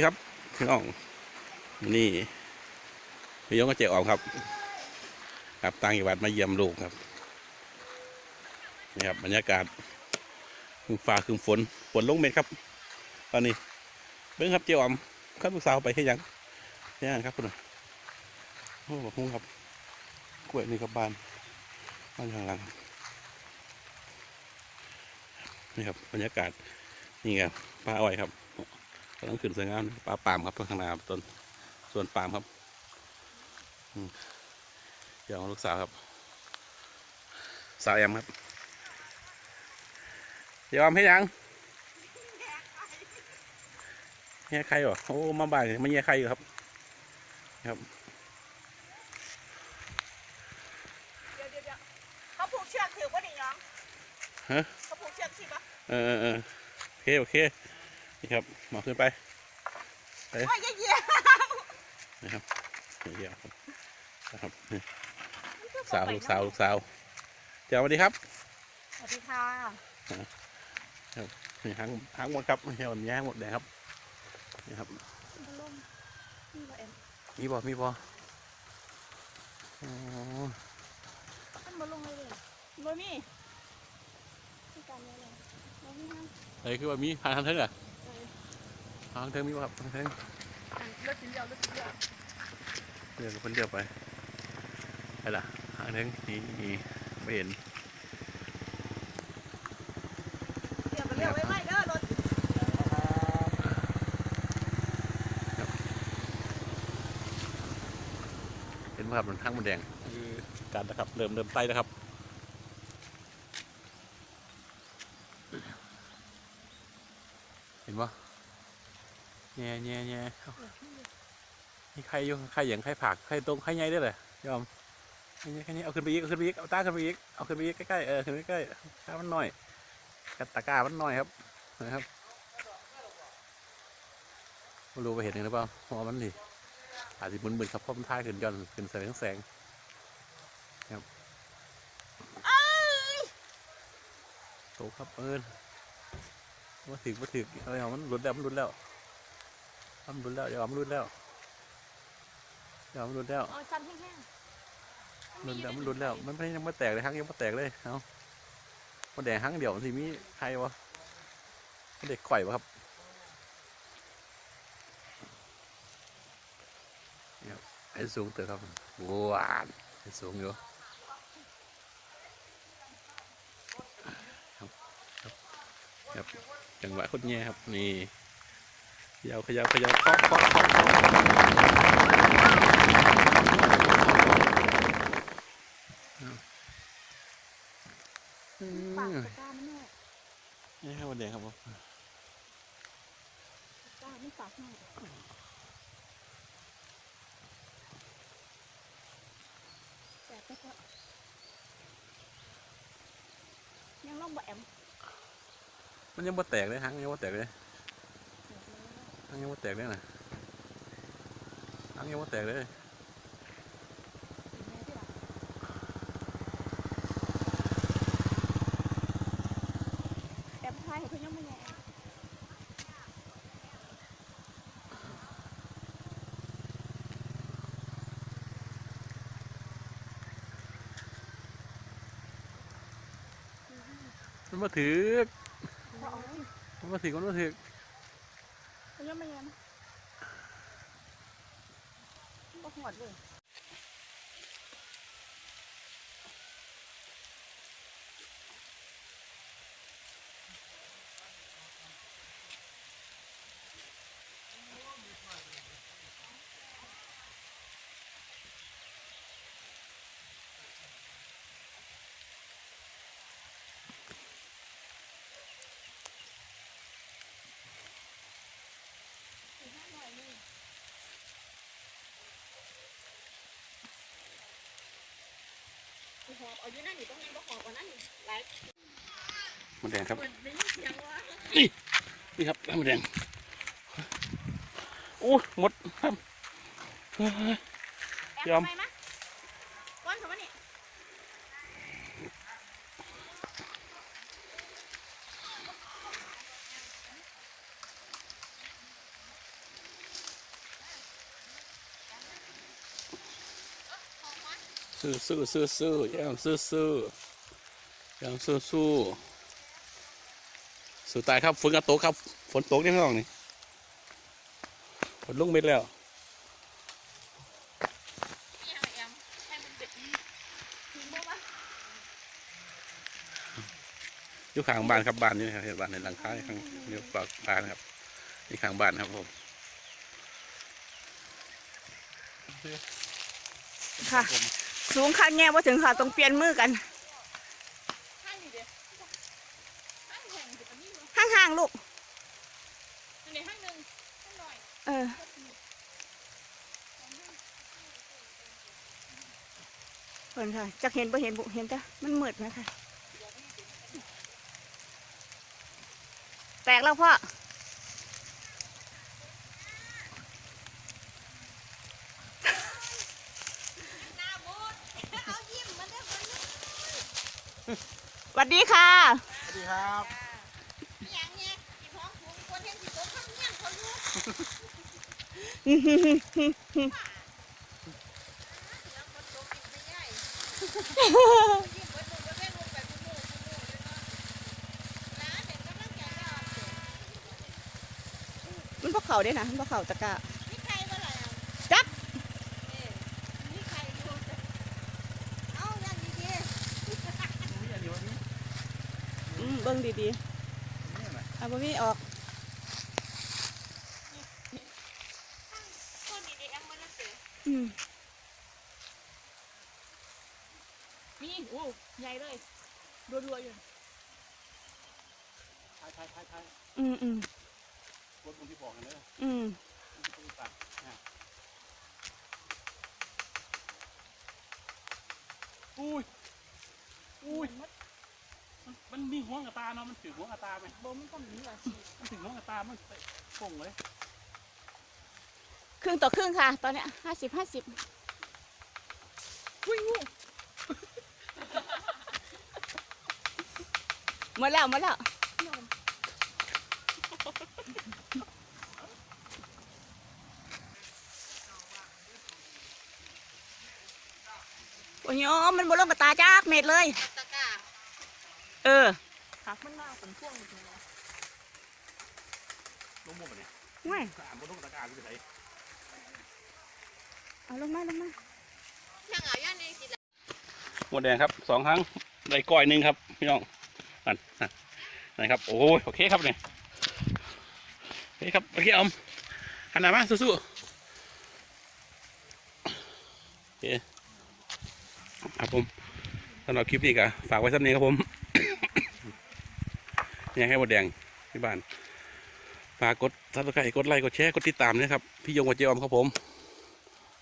ดีครับพี่น้อง นี่พี่ยงก็เจ๊ออมครับกลับต่างจังหวัดมาเยี่ยมลูกครับนี่ครับบรรยากาศคือฟ้าคือฝนฝนลงเม็ดครับ ตอนนี้เบิ้งครับเจ๊ออมข้าลูกสาวไปให้ยังยังครับคุณน่ะโอ้บอกคุ้งครับกล้วยนี่ครับบ้านบ้านข้างหลังนี่ครับบรรยากาศนี่ครับปลาอ้อยครับ กำลังขึ้นสวยงามปลาปาล์มครับข้างหน้าต้นส่วนปาล์มครับอืมเดี๋ยวลูกสาวครับสาวแอมครับเดี๋ยวออมให้ยังแง่ใครวะโอ้มาบ่ายมาแง่ใครอยู่ครับ ครับเดี๋ยวเดี๋ยวเดี๋ยวเขาผูกเชือกถือว่าดิน้องฮะเขาผูกเชือกสิปะเออเออเออโอเคโอเค นี่ครับหมอขึ้นไปโอ้ยเยี่ยนะครับเดี๋ยวครับนะครับนี่สาวลูกสาวลูกสาวเจ้าสวัสดีครับสวัสดีค่ะนี่หางหางหมดครับเฮียมันแย่หมดแดงครับนี่ครับลมนี่ว่าเอ็มมีบ่มีบ่อ๋อมันมาลงเลยเลยบ่มีที่การเลยเลยบ่มีห้างเอ้ยคือว่ามีหางทางเทิงอะหาง ทางเทิงมีบ่ครับทางเทิงรถชิ้นเดียวรถชิ้นเดียวเดี๋ยวคนเดียวไปไปละหางทางเทิงนี่นี่ไม่เห็นเดี๋ยวไปเรียกไว้ไว้เด้อรถเห็นไหมครับมันทางมันแดงคือการนะครับเริ่มเริ่มไต่แล้วครับเห็นปะ แง่แง่แง่เอ้านี่ใครอยู่ใครอย่างใครผักใครตรงใครใหญ่ได้เลยยอมใครใหญ่ใครใหญ่เอาขึ้นไปอีกเอาขึ้นไปอีกเอาตาขึ้นไปอีกเอาขึ้นไปอีกใกล้ๆเออขึ้นไปใกล้ๆตามันหน่อยกระตะกร้ามันหน่อยครับนะครับไม่รู้ไปเห็นหรือเปล่าเพราะว่ามันนี่อาจจะมึนๆครับเพราะมันท้ายขึ้นย้อนขึ้นแสงแสงครับโตครับเอิญมาถึงมาถึงอะไรของมันหลุดแล้วมันหลุดแล้ว มันหลุดแล้วเดี๋ยวมันหลุดแล้วเดี๋ยวมันหลุดแล้วเอาสั้นแห้งหลุดแล้วมันหลุดแล้วมันไม่ยังไม่แตกเลยฮังยังไม่แตกเลยเอามันแดงฮังเดี๋ยวมันสิมีใครวะมันเด็กข่อยวะครับเนี่ยไอ้สูงเต๋อครับหวานไอ้สูงอยู่ครับครับครับจังหวะโคตรแย่ครับนี่ ขยาวขยาวขยาวเคาะเคาะเคาะเคาะอืปากมตะกร้ามันแน่นี่ครับวันแดงครับผมตะกร้าไม่ปากแน่แต่ก็จะยังลองบ่แอมมันยังบ่แตกเลยหางยังบ่แตกเลย หางยังบ่าแตกเลยนะหางยังบ่แตกเลยแอมไทยเขายังไม่แย่มันมาถือมันมาถือมันมาถือ เขายังไม่เย่นะก็หอดเลย หอบเอาอยู่นั่นอยู่ตรงนี้ก็หอบเอานั่นอยู่หลายมันแดงครับ คนได้ยินเสียงว่านี่ครับมันแดงโอ้หมดครับเฮ้ยแอมยอมทำไมมะก้อนเขามานี่ สู้สู้สู้สู้ยังสู้สู้ยังสู้สู้สู้ตายครับฝนกระตกครับ ฝนตกนี่พี่น้องนี่ฝนลงไปแล้วนี่งไงยังให้มันเด็กทิ้วอยู่ข้างบ้านครับบ้านนี่ครับเห็นบ้านในหลังคาข้างเดียวปากบ้านครับนี่ข้างบ้านครับผมค่ะ สูงขั้นแง่ว่าถึงค่ะต้องเปลี่ยนมือกันข้างนี่เด้ข้างแห่งสิปะนี่เนาะห่างๆลูกอันนี้ข้างหนึ่งข้างหน่อยเออเพิ่นค่ะจักเห็นบ่เห็นบุเห็นจ้ะมันมืดนะคะแตกแล้วพ่อ ลงไปคุณมู่คุณมู่เลยเนาะร้านเห็นกำลังใจไม่ออกเสียมันพวกเขาเด้นะมันพวกเขาตะกร้า มีใครบ่ล่ะ จัก เอ้ยมีใครอยู่เอาอย่างดี อืมเบิ่งดีๆเอาบ่มีออกๆคนดีๆแอมมันน่ะเสียอืมนี่โอ้ใหญ่เลยรัวๆอยู่ทายทายทายทายอืมอืมรถคนที่บอกกันเลยอืมตัดนะอุ้ยอุ้ยมัน มันมีหัวกับตาเนาะมันถือหัวกับตาไหมบ่มันต้องมีว่ะมันถึงหัวกับตามันไปป่งเลยครึ่งต่อครึ่งค่ะ ตอนเนี้ยห้าสิบห้าสิบอุ้ยงูหมดแล้วหมดแล้วโอ้ยอ๋อมันบนลงกับตาจากเม็ดเลยตะกร้า เออหักมันมากเป็นพวงจริงๆนะลงมุมไปเนี่ยไม่สามบนลงตะการที่ไหนเอาลงมาลงมายังเอาย่านนี้กินละหมดแดงครับสองครั้งได้ก้อยหนึ่งครับ พี่น้องนั่นนั่นนะครับ โอ้ยโอเคครับเนี่ยโอเคครับโอเคอมหันหน้ามาสู้ๆโอเคครับผมสำหรับคลิปนี้ก็ฝากไว้สักนี้ครับผม ยังให้บดแดงที่บ้านฝากกดซับสไครต์กดไลค์กดแชร์กดติดตามนะครับ พี่ยงวัดเจอมครับผม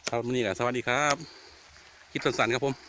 สำหรับวันนี้ก็สวัสดีครับ คลิปสั้นๆครับผม